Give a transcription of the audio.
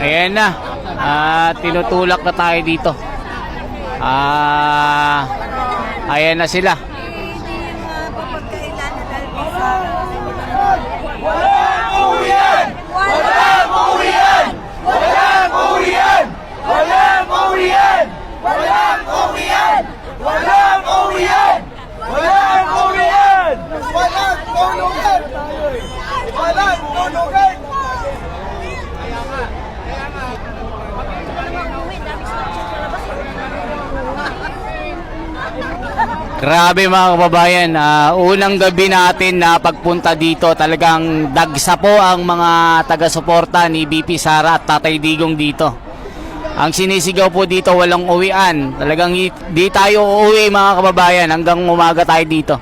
Ayan na. Uh, tinutulak na tayo dito. Ah, uh, ayan na sila. Grabe mga kababayan, Ah, unang gabi natin na pagpunta dito, talagang dagsa po ang mga taga-suporta ni BP Sara at Tatay Digong dito. Ang sinisigaw po dito walang uwian. Talagang di tayo uuwi mga kababayan hanggang umaga tayo dito.